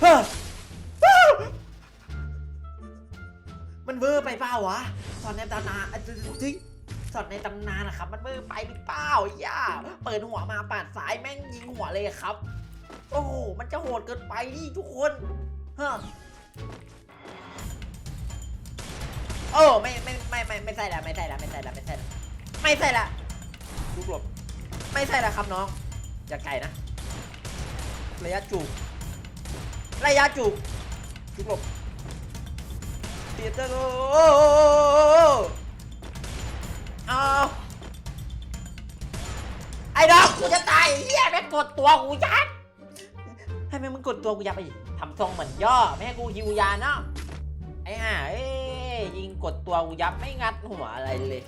เฮ้ออ้าวมันเวอร์ไปเปล่าวะสอนในตำนานอะจริงๆสอนในตำนานนะครับมันเวอร์ไปหรือเปล่าย่าเปิดหัวมาปาดสายแม่งยิงหัวเลยครับ โอ้โหมันจะโหดเกินไปดิทุกคนเฮ้อโอ้ไม่ไม่ไม่ไม่ไม่ใช่ละไม่ใช่ละไม่ใช่ละไม่ใช่ละไม่ใช่ละลูกหลบไม่ใช่ละครับน้องอย่าไกลนะระยะจูบ ระยะจูบจุกหลบเตียเตอร์โอ้เอาไอ้ดอกกูจะตายเฮียแม่งกดตัวกูยัดให้แม่งมึงกดตัวกูยับไปทำทรงเหมือนย่อไม่ให้กูฮิวยาเนาะไอ้ห่าเอ้ยยิงกดตัวกูยับไม่งัดหัวอะไรเลย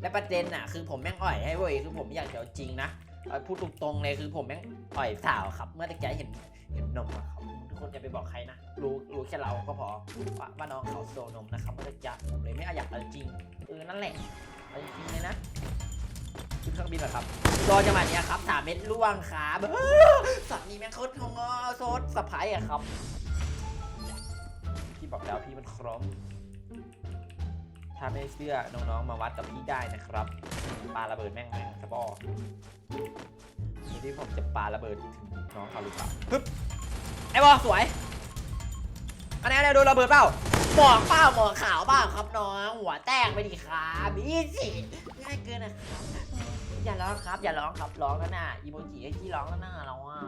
และประเด็นอะคือผมแม่งอ่อยให้เว้ยคือผมอยากจะเอาจริงนะพูดตรงๆเลยคือผมแม่งอ่อยสาวครับ เมื่อตะกี้เห็นเห็นนมอะครับ คนอย่าไปบอกใครนะ รู้รู้แค่เราก็พอว่าว่าน้องเขาโซนมนะครับเมื่อตะกี้ผมเลยไม่อยากเอาจริงเออนั่นแหละเอาจริงเลยนะขึ้นเครื่องบินเหรอครับรอจังหวะนี้ครับสามเม็ดล่วงขาแบบสัตว์นี้แม่งโคตรทงอโซดสะพายอะครับพี่บอกแล้วพี่มันครบถ้าไม่เชื่อน้องๆ มาวัดกับพี่ได้นะครับปาระเบิดแม่งแม่งสะบอที่ผมจะปาระเบิดถึงน้องเขาหรือเปล่าฮึบ อ้บอสวยอันนี้อันนี้โดนระเบิดเปล่าหมอกเปล่าหมอกขาวเปล่าครับน้อง หัวแตกไปดิครับนี่สิง่ายเกินนะครับอย่าร้องครับอย่าร้องครับร้องแล้วนะอีโมจิไอ้ที่ร้องแล้วนะเราอะ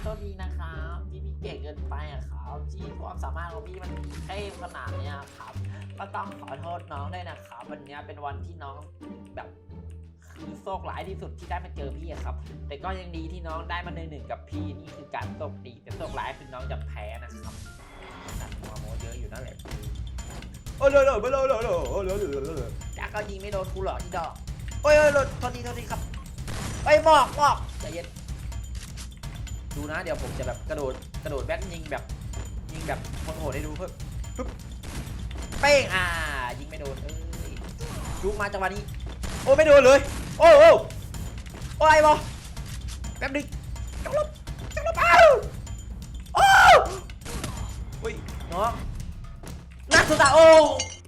โทษดีนะครับที่พี่เก่งเกินไปอะครับที่ความสามารถของพี่มันแค่ขนาดเนี้ยครับก็ต้องขอโทษน้องด้วยนะครับ วันเนี้ยเป็นวันที่น้องแบบคือ โชคร้ายที่สุดที่ได้มาเจอพี่ครับ แต่ก็ยังดีที่น้องได้มาในหนึ่งกับพี่นี่คือการโชคดีแต่โชคร้ายคือน้องจะแพ้นะครับตัดหัวโมเยอะอยู่นั่นแหละโอ้โหโอ้โหโอ้โหโอ้โหโอ้โหจ้าก็ยิงไม่โดนกูหรอกอีดอกโอ้ยโอ้ยโอ้ยโทษทีโทษทีครับไอ้ยหมอกหมอกใจเย็นดูนะเดี๋ยวผมจะแบบกระโดดกระโดดแบ็คยิงแบบยิงแบบโหดๆให้ดูเพิ่มปึ๊บเป้งอ่ายิงไม่โดนเอ้ยจุกมาจังหวะนี้โอ้ไม่โดนเลย โอ้โอ้โอ้อะไรบอแป๊บนึงจังลบจังลบอ้าวโอ้เฮ้ยน้องนักสุดาโอ้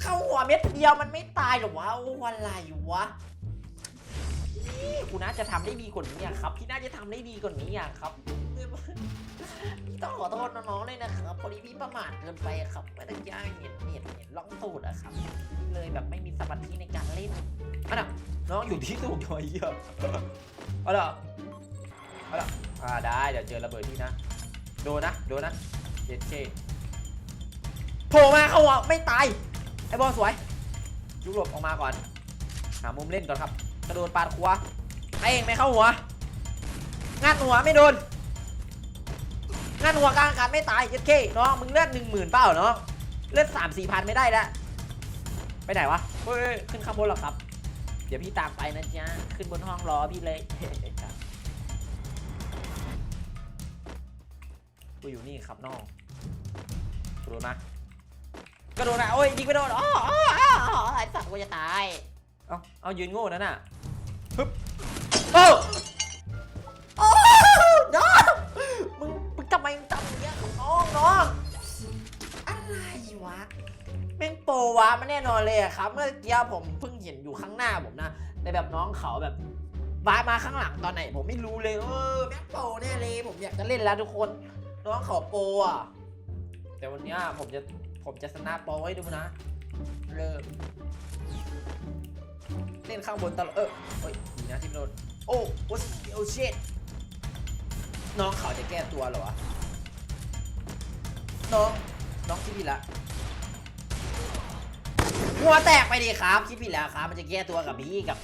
เข้าหัวเม็ดเดียวมันไม่ตายหรอวะโอ้อะไรวะนี่กูน่าจะทำได้ดีกว่านี้ครับ พี่น่าจะทำได้ดีกว่านี้อะครับพี่ต้องขอโทษน้องๆเลยนะครับพอดีพี่ประมาทเกินไปครับไม่ได้ย่างเห็นเห็นเห็นล่องตูดอะครับ เลยแบบไม่มีสมาธิในการเล่นอะ น้องอยู่ที่สูงน่อยเหี้ยอะเอาละเอาละอ่าได้เดี๋ยวเจอระเบิดที่นะ โดนนะโดนนะเจ็ดเคโผล่มาเขาอะไม่ตายไอ้บอลสวยยุบหลบออกมาก่อนหามุมเล่นก่อนครับกระโดดปาดขวาไอ้เองไม่เข้าหัวงัดหัวไม่โดนงัดหัวกลางอากาศไม่ตายเจ็ดเคน้องมึงเลือดหนึ่งหมื่นเปล่าเน้องเลือดสามสี่พันไม่ได้แล้วไปไหนวะเฮ้ยขึ้นข้างบนหรอครับ เดี๋ยวพี่ตามไปนะจ๊ะ ขึ้นบนห้องรอพี่เลยกูอยู่นี่ครับน้องกระโดดมากระโดดนะโอ้ยยิงไปโดนอ๋ออ๋ออ๋ออ๋อไอ้สัตว์กูจะตาย เอาเอายืนโง่นั่นน่ะฮึบโอ้โอ้น้องมึงมึงทำไมมึงทำอย่างเงี้ยน้องน้อง วะแม่งโปรวะมันแน่นอนเลยอะครับ เมื่อกี้ผมเพิ่งเห็นอยู่ข้างหน้าผมนะแต่แบบน้องเขาแบบวามาข้างหลังตอนไหน ผมไม่รู้เลยเออแม่งโปรแน่เลยผมอยากจะเล่นแล้วทุกคน น้องเขาโปรอะแต่วันนี้ผมจะผมจะสนาโปรให้ดูนะ เริ่มเล่นข้างบนตลอดเออเฮ้ยดีนะที่โดนโอ้โอ้โอ้เชิดน้องเขาจะแก้ตัวเหรอวะน้องน้องคิดผิดละ หัวแตกไปดีครับคิดผิดแล้วครับ มันจะแก้ตัวกับพี่กับ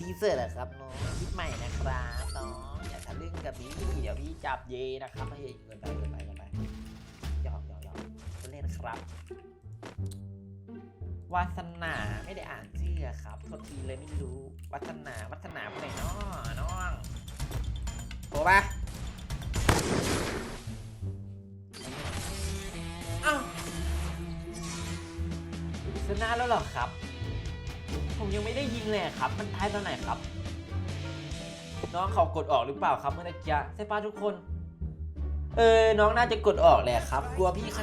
ดีเซอร์เหรอครับน้องคิดใหม่นะครับน้องอย่าทะลึ่งกับพี่เดี๋ยวพี่จับเยนะครับไม่เกินไปเกินไปเกินไปหยอกหยอกหยอกเล่นครับวาสนาไม่ได้อ่านชื่อครับโทษทีเลยไม่รู้วัฒนาวัฒนาผู้ไหนน้อน้องโทรปะ หน้าแล้วเหรอครับ ผมยังไม่ได้ยิงเลยครับ มันตายตอนไหนครับ น้องเขากดออกหรือเปล่าครับเมื่อกี้ใช่ป้าทุกคน เอเออน้องน่าจะกดออกแหละครับ กลัวพี่ข